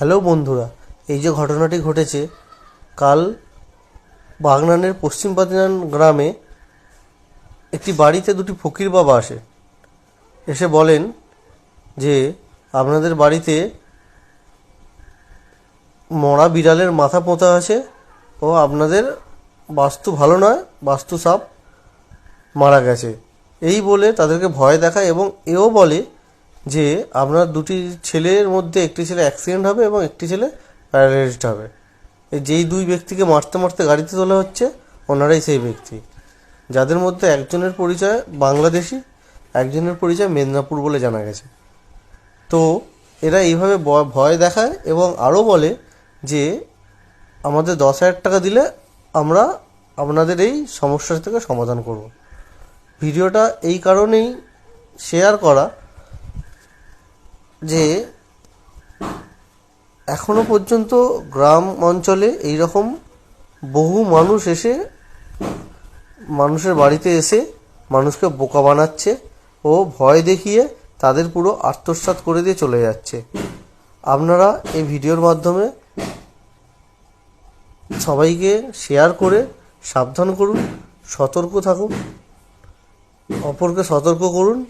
Hello বন্ধুরা, এই যে ঘটনাটি ঘটেছে, কাল বাগনানের পশ্চিম বাদিনান গ্রামে একটি বাড়িতে দুটি ফকির বাবা আসে। এসে বলেন যে, আপনাদের বাড়িতে মরা বিড়ালের মাথা পোঁতা আছে ও আপনাদের বাস্তু ভালো নয় বাস্তু সাপ মারা গেছে। এই বলে তাদেরকে ভয় দেখায় এবং এও বলে যে আপনার দুটি ছেলের মধ্যে একটি ছেলে অ্যাক্সিডেন্ট হবে এবং একটি ছেলে প্যারালাইজড হবে। যেই দুই ব্যক্তিকে মারতে মারতে গাড়িতে তোলা হচ্ছে, ওনারাই সেই ব্যক্তি। যাদের মধ্যে একজনের পরিচয় বাংলাদেশি, একজনের পরিচয় মেদিনীপুর বলে জানা গেছে। তো এরা এইভাবে ভয় দেখায় এবং আরও বলে যে, আমাদের দশ হাজার টাকা দিলে আমরা আপনাদের এই সমস্যা থেকে সমাধান করব। ভিডিওটা এই কারণেই শেয়ার করা যে এখনও পর্যন্ত গ্রাম অঞ্চলে এই রকম বহু মানুষ এসে মানুষের বাড়িতে এসে মানুষকে বোকা বানাচ্ছে ও ভয় দেখিয়ে তাদের পুরো আত্মসাৎ করে দিয়ে চলে যাচ্ছে। আপনারা এই ভিডিওর মাধ্যমে সবাইকে শেয়ার করে সাবধান করুন, সতর্ক থাকুন, অপরকে সতর্ক করুন